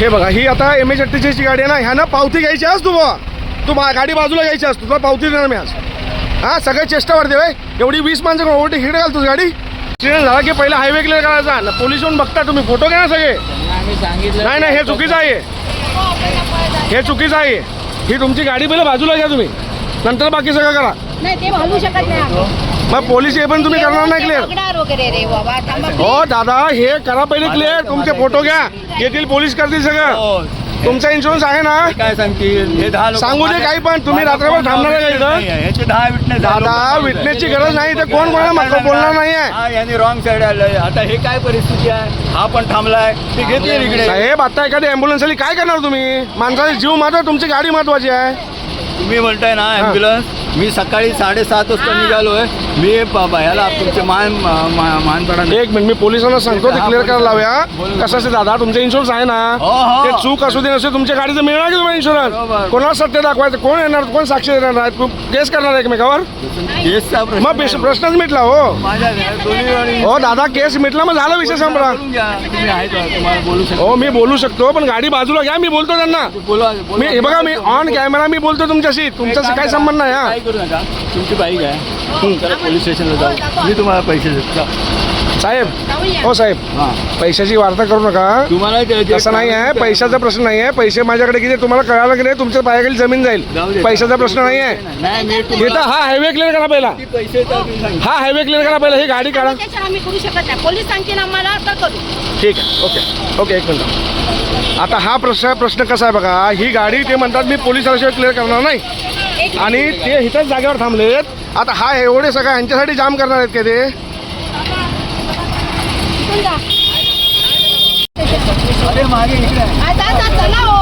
हे बघा ही आता एम एच अठ्ठेचाळीसची गाडी आहे ना ह्यानं पावती घ्यायची आज तू बुवा तू गाडी बाजूला घ्यायची आज तुला पावती देणार मी आज. हा सगळ्या चेष्टा वाढते वय एवढी वीस माणसं ओव्हरटेक हिकडे घाल गाडी? ऍक्सिडेंट झाला की पहिला हायवे क्लिअर करायचा. ना पोलीस येऊन बघता तुम्ही फोटो घ्या ना सगळे. नाही नाही हे चुकीचं आहे. हे चुकीचं आहे. ही तुमची गाडी पहिलं बाजूला घ्या तुम्ही. नंतर बाकी सगळं करा. नाही ते शकत नाही मग पोलीस हे पण तुम्ही करणार नाही क्लिअर बघणार वगैरे रे बाबा. थांबा हो दादा हे करा पहिले क्लिअर तुमचे फोटो घ्या. येथील पोलीस करतील सगळं. हो. तुमचा इन्शुरन्स आहे ना? काय सांगतील? हे दहा लोकं सांगू दे काही पण, तुम्ही रात्रभर कोण थांबणार आहे का इथं? याचे दहा विटनेस दादा विटनेसची गरज नाही. तर कोण कोणाला मग बोलणार नाही आहे हा यांनी रॉंग साईड आलंय. आता हे काय परिस्थिती आहे? हा पण थांबलाय. ते घेते इकडे. साहेब आता एखादी अँब्युलन्स आली काय करणार तुम्ही? माणसाचा जीव महत्त्व तुमची गाडी महत्वाची आहे. तुम्ही म्हणताय ना ॲम्ब्युलन्स मी सकाळी साडेसात वाजता निघालोय. मी प- ह्याला तुमचे मान मानपडा एक मिनिट मी पोलिसांना सांगतो ते क्लिअर करायला लावूया. कसं असेल दादा तुमचा इन्शुरन्स आहे ना? हो, हो. ते चूक असू दे नसू दे, तुमच्या गाडीचं मिळणार की तुम्हाला इन्शुरन्स. कोणाला सत्य दाखवायचं? कोण येणार? कोण साक्षी देणार आहे केस करणार आहे एकमेकावर? केसचा प्रश्न मग प्रश्नच मिटला हो. माझ्या घरात दोन्ही आणि- हो दादा केस मिटला मग झाला विषय संपला. बोलून घ्या. तुम्ही आहेत का? तुम्हाला बोलू शकतो. हो मी बोलू शकतो पण गाडी बाजूला घ्या मी बोलतो त्यांना. मी हे बघा मी ऑन कॅमेरा मी बोलतो तुमच्याशी? तुमच्याशी काय संबंध नाही हा. काय करू नका? तुमची बाईक आहे. चला पोलीस स्टेशनला जाऊ. मी तुम्हाला पैसे देतो. साहेब हो साहेब पैशाची वार्ता करू नका. तुम्हाला तसं नाही आहे पैशाचा प्रश्न नाही आहे. पैसे माझ्याकडे किती तुम्हाला कळालं की नाही तुमच्या पायाखाली जमीन जाईल. पैशाचा प्रश्न नाही आहे. हा हायवे क्लिअर करा पहिला. हा हायवे क्लिअर करा पहिला ही गाडी काढा. त्याच्यावर आम्ही करू शकत नाही. पोलीस सांगतील आम्हाला तर करू. ठीक आहे ओके ओके एक मिनिट. आता हा प्रश्न प्रश्न कसा आहे बघा ही गाडी ते म्हणतात मी पोलीस आल्याशिवाय क्लिअर करणार नाही. आणि ते इथंच जागेवर थांबलेत. आता हा एवढे सगळं यांच्यासाठी जाम करणार आहेत का ते इथून जा. अरे मागे इकडे आहे. आ, जा, जा, चला हो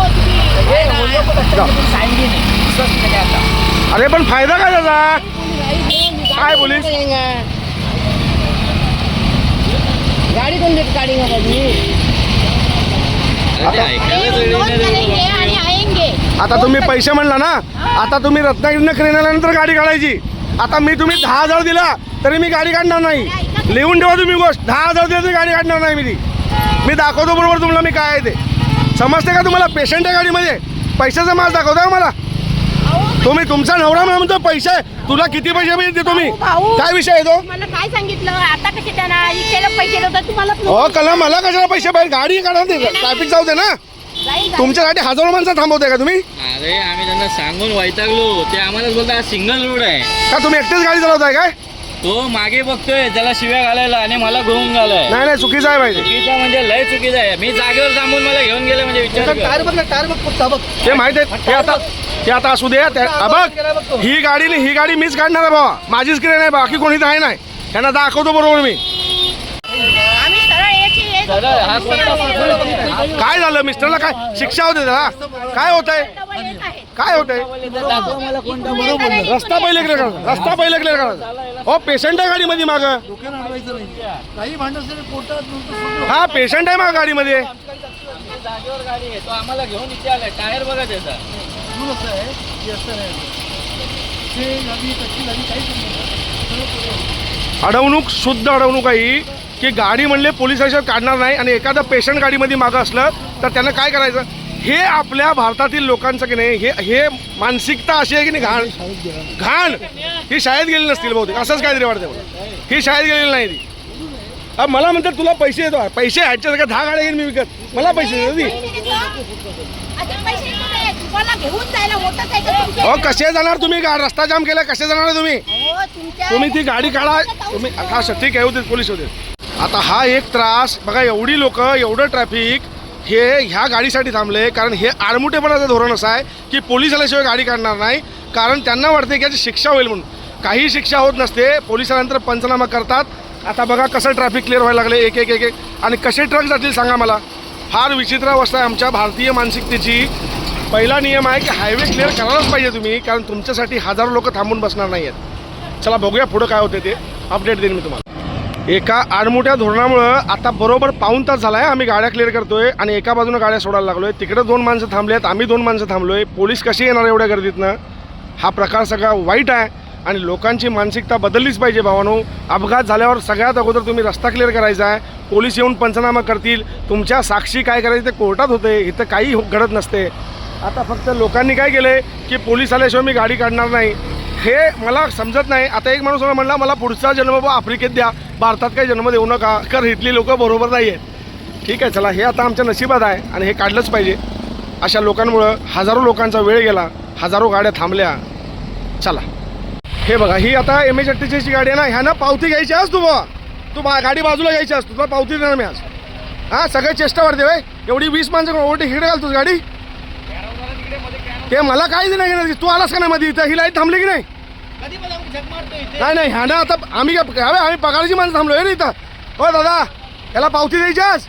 अरे पण फायदा काय त्याचा? काय पोलीस गाडी कोण देत गाडी आता तुम्ही पैसे म्हणला ना आता तुम्ही रत्नागिरीनं आल्यानंतर गाडी काढायची. आता मी तुम्ही दहा हजार दिला तरी मी गाडी काढणार नाही. लिहून ठेवा तुम्ही गोष्ट. दहा हजार दिला तरी गाडी काढणार नाही मी ती. मी दाखवतो बरोबर तुम्हाला मी काय आहे ते. समजते का तुम्हाला? पेशंट आहे गाडीमध्ये. पैशाचा माल दाखवता मला? तुम्ही तुमचा नवरा म्हणतो पैसे तुला किती पैसे मी देतो मी भाऊ. काय विषय आहे तो? मला काय सांगितलं? आता कसे त्यांना इकडे पैसे देतात तुम्हाला हो कला मला कशाला पैसे पाहिजे गाडी काढा दे ट्रॅफिक जाऊ दे ना. तुमच्यासाठी हजारो माणसं थांबवते का तुम्ही? अरे आम्ही त्यांना सांगून वैतागलो. ते आम्हालाच बोलता सिंगल रोड आहे. का तुम्ही एकटेच गाडी चालवताय काय? तो मागे बघतोय त्याला शिव्या घालायला आणि मला घेऊन घालाय नाही नाही चुकीचं आहे पाहिजे चुकीचा म्हणजे लय चुकीचा आहे. मी जागेवर थांबून मला घेऊन गेले म्हणजे विचार कर. ते माहीत आहे. ते आता ते आता असू दे त्या- बघ. ही गाडी ही गाडी मीच काढणार आहे बाबा माझीच क्रेन आहे बाकी कोणी आहे नाही. त्यांना दाखवतो बरोबर मी. काय झालं मिस्टरला काय शिक्षा होते त्याला काय होत आहे काय होत आहे रस्ता पहिले क्लिअर करायचा रस्ता पहिले क्लिअर करायचा. हो पेशंट आहे गाडीमध्ये माग. हा पेशंट आहे माग गाडीमध्ये. जागेवर गाडी आहे तो आलाय टायर बघा त्याचा अडवणूक शुद्ध अडवणूक आहे ही की गाडी म्हणले पोलिसांशिवाय काढणार नाही आणि एखादा पेशंट गाडीमध्ये मागं असलं तर त्यांना काय करायचं? हे आपल्या भारतातील लोकांचं की नाही हे हे मानसिकता अशी आहे की नाही घाण? घाण. ही शाळेत गेली नसतील बहुतेक. असंच काहीतरी वाटतं मला. ही शाळेत गेलेली नाही ती. मला म्हणतात तुला पैसे देतो पैसे ह्याच्या सगळ्या दहा गाड्या घेईन मी विकत. मला पैसे देतो. ती नाही. तुम्हाला घेऊन जायला मोटरसायकल तुमच्या- अहो कसे जाणार तुम्ही? गा- रस्ता जाम केला कसे जाणार तुम्ही? तुम्ही ती गाडी काढा. तुम्ही हा सर ठीक आहे होते पोलीस होते आता हा एक त्रास बघा एवढी लोक एवढं ट्रॅफिक हे ह्या गाडीसाठी थांबले कारण हे आडमुठेपणाचं धोरण असं आहे की पोलीस आल्याशिवाय गाडी काढणार नाही. कारण त्यांना वाटते की याची शिक्षा होईल म्हणून. काही शिक्षा होत नसते पोलीस आल्यानंतर पंचनामा करतात. आता बघा कसं ट्रॅफिक क्लिअर व्हायला लागले एक एक एक एक. आणि कसे ट्रक जातील सांगा मला? फार विचित्र अवस्था आहे आमच्या भारतीय मानसिकतेची. पहिला नियम आहे की हायवे क्लिअर करायलाच पाहिजे तुम्ही कारण तुमच्यासाठी हजारो लोक थांबून बसणार नाही आहेत चला बघूया पुढं काय होते ते. अपडेट देईन मी तुम्हाला. एका आडमोठ्या धोरणामुळं आता बरोबर पाऊन तास झाला आहे आम्ही गाड्या क्लिअर करतोय आणि एका बाजूनं गाड्या सोडायला लागलोय. तिकडे दोन माणसं थांबले आहेत आम्ही दोन माणसं थांबलोय. पोलीस कशी येणार एवढ्या गर्दीतनं? हा प्रकार सगळा वाईट आहे आणि लोकांची मानसिकता बदललीच पाहिजे भावानो. अपघात झाल्यावर सगळ्यात अगोदर तुम्ही रस्ता क्लिअर करायचा आहे. पोलीस येऊन पंचनामा करतील. तुमच्या साक्षी काय करायचं ते कोर्टात होते इथं काही घडत नसते. आता फक्त लोकांनी काय केलं की पोलीस आल्याशिवाय मी गाडी काढणार नाही. हे मला समजत नाही. आता एक माणूस मला म्हणला मला पुढचा जन्म बा आफ्रिकेत द्या. भारतात काही जन्म देऊ नका. कारण इथली लोक बरोबर नाही आहेत ठीक आहे चला. हे आता आमच्या नशिबात आहे आणि हे काढलंच पाहिजे. अशा लोकांमुळं हजारो लोकांचा वेळ गेला. हजारो गाड्या थांबल्या. चला. हे बघा ही आता एम एच अठ्ठेचाळीसची गाडी आहे ना? ह्यानं पावती घ्यायची आज तू बा. तू बा गाडी बाजूला घ्यायची आज. तुला पावती देणार मी आज. हां सगळे चेष्टा वाढते वय एवढी वीस माणसं ओवरटेक हिकडे घालतोस गाडी? ते मला काही नाही घेणार तू आलास का नाही मध्ये इथं? ही लाइट थांबली की नाही? नाही नाही ह्यानं आता आम्ही काय हवे आम्ही पगाराची माणसं थांबलो रे इथं. हो दादा याला पावती द्यायची आज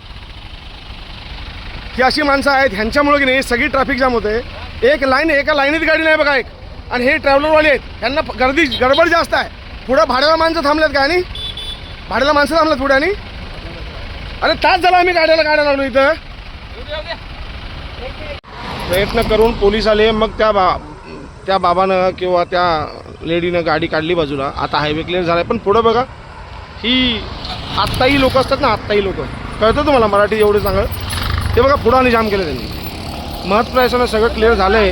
ही अशी माणसं आहेत ह्यांच्यामुळे की नाही सगळी ट्रॅफिक जाम होते. एक लाईन एका लाईनीत गाडी नाही बघा एक. आणि हे ट्रॅव्हलरवाले आहेत. यांना प- गर्दी गडबड जास्त आहे. पुढं भाड्याला माणसं थांबल्यात का आणि? भाड्याला माणसं थांबल्यात पुढे आणि? अरे तास झाला आम्ही गाड्याला गाड्या लागलो इथं. प्रयत्न करून पोलीस आले मग त्या बा त्या बाबानं किंवा त्या लेडीनं गाडी काढली बाजूला. आता हायवे क्लिअर झाला आहे पण पुढं बघा ही आत्ताही लोक असतात ना आत्ताही लोक. कळतं तुम्हाला मराठी एवढं चांगलं? ते बघा पुढं आणि जाम केलं त्यांनी. महत्त्वाचं सगळं क्लिअर झालं आहे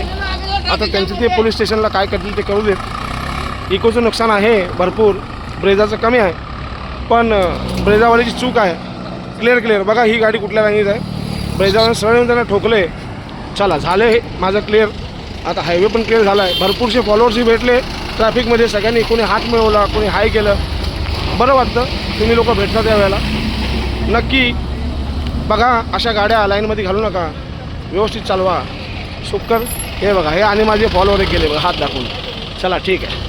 आता त्यांचं ते पोलीस स्टेशनला काय करतील ते करू देत. इकोचं नुकसान आहे भरपूर. ब्रेझाचं कमी आहे. पण ब्रेजावाल्याची ब्रेझावाल्याची चूक आहे. क्लिअर क्लिअर बघा ही गाडी कुठल्या रांगीत आहे. ब्रेझावाने सरळ येऊन त्यांना ठोकले चला झालं हे माझं क्लिअर आता हायवे पण क्लिअर झाला आहे भरपूरसे फॉलोअर्सही भेटले. ट्रॅफिकमध्ये सगळ्यांनी कोणी हात मिळवला कोणी हाय केलं. बरं वाटतं तुम्ही लोक भेटतात या वेळेला. नक्की बघा अशा गाड्या लाईनमध्ये घालू नका. व्यवस्थित चालवा. सुकर हे बघा हे आणि माझे फॉलोअर गेले बघा हात दाखवून. चला ठीक आहे.